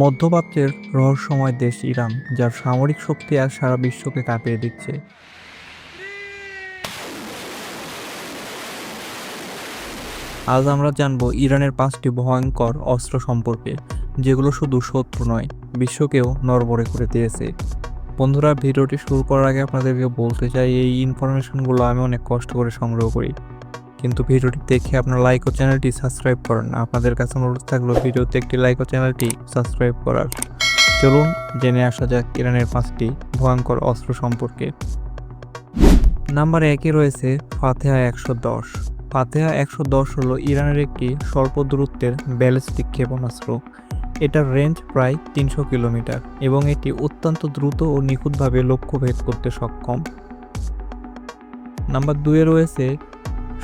মধ্যপ্রাচ্যের রহস্যময় দেশ ইরান, যার সামরিক শক্তি আজ সারা বিশ্বকে কাঁপিয়ে দিচ্ছে। আজ আমরা জানব ইরানের পাঁচটি ভয়ঙ্কর অস্ত্র সম্পর্কে, যেগুলো শুধু শত্রু নয়, বিশ্বকেও নরবরে করে দিয়েছে। বন্ধুরা, ভিডিওটি শুরু করার আগে আপনাদেরকে বলতে চাই, এই ইনফরমেশনগুলো আমি অনেক কষ্ট করে সংগ্রহ করি। কিন্তু ভিডিওটি দেখে আপনার লাইক ও চ্যানেলটি সাবস্ক্রাইব করেন। আপনাদের কাছে অনুরোধ থাকল ভিডিওতে একটি লাইক ও চ্যানেলটি সাবস্ক্রাইব করার। চলুন জেনে আসা যাক ইরানের পাঁচটি ভয়ঙ্কর অস্ত্র সম্পর্কে। নাম্বার একে রয়েছে ফাতেহা একশো দশ। ফাতেহা একশো দশ হলো ইরানের একটি স্বল্প দূরত্বের ব্যালিস্টিক ক্ষেপণাস্ত্র। এটার রেঞ্জ প্রায় তিনশো কিলোমিটার এবং এটি অত্যন্ত দ্রুত ও নিখুঁতভাবে লক্ষ্যভেদ করতে সক্ষম। নাম্বার দুয়ে রয়েছে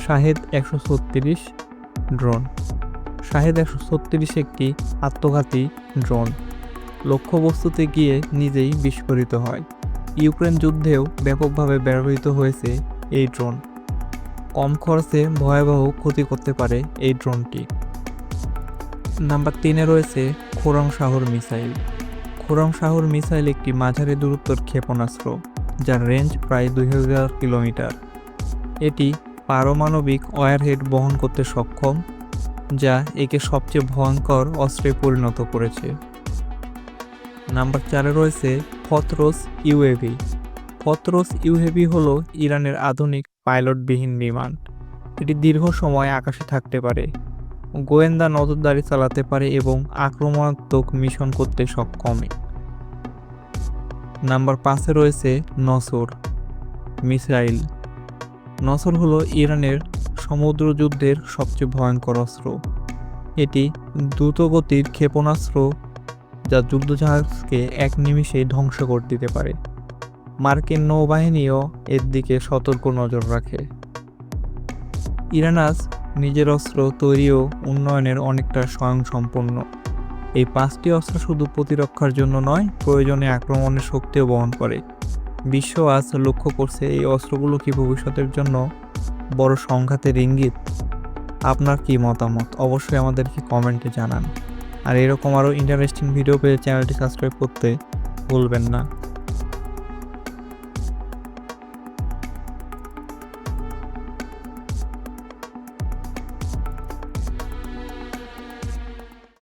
শাহেদ একশো ছত্রিশ ড্রোন। শাহেদ একশো ছত্রিশ একটি আত্মঘাতী ড্রোন। লক্ষ্যবস্তুতে গিয়ে নিজেই বিস্ফোরিত হয়। ইউক্রেন যুদ্ধেও ব্যাপকভাবে ব্যবহৃত হয়েছে এই ড্রোন। কম খরচে ভয়াবহ ক্ষতি করতে পারে এই ড্রোনটি। নাম্বার তিনে রয়েছে খোরং শাহর মিসাইল। খোরং শাহর মিসাইল একটি মাঝারি দূরত্বর ক্ষেপণাস্ত্র, যার রেঞ্জ প্রায় দুই হাজার কিলোমিটার। এটি পারমাণবিক ওয়ারহেড বহন করতে সক্ষম, যা একে সবচেয়ে ভয়ঙ্কর অস্ত্রে পরিণত করেছে। নাম্বার চারে রয়েছে ফতরোস ইউএভি। ফতরোস ইউএভি হল ইরানের আধুনিক পাইলটবিহীন বিমান। এটি দীর্ঘ সময় আকাশে থাকতে পারে, গোয়েন্দা নজরদারি চালাতে পারে এবং আক্রমণাত্মক মিশন করতে সক্ষম। নাম্বার পাঁচে রয়েছে নসর, মিসাইল। নসর হলো ইরানের সমুদ্র যুদ্ধের সবচেয়ে ভয়ঙ্কর অস্ত্র। এটি দ্রুতগতির ক্ষেপণাস্ত্র যা যুদ্ধজাহাজকে এক নিমিষে ধ্বংস করে দিতে পারে। মার্কিন নৌবাহিনীও এর দিকে সতর্ক নজর রাখে। ইরানাস নিজের অস্ত্র তৈরি ও উন্নয়নের অনেকটা স্বয়ংসম্পন্ন। এই পাঁচটি অস্ত্র শুধু প্রতিরক্ষার জন্য নয়, প্রয়োজনে আক্রমণের শক্তিও বহন করে। বিশ্ব আজ লক্ষ্য করছে এই অস্ত্রগুলো কি ভবিষ্যতের জন্য বড় সংঘাতের ইঙ্গিত? আপনার কি মতামত? অবশ্যই আমাদেরকে কমেন্টে জানান। আর এরকম আরও ইন্টারেস্টিং ভিডিও পেয়ে চ্যানেলটি সাবস্ক্রাইব করতে ভুলবেন না।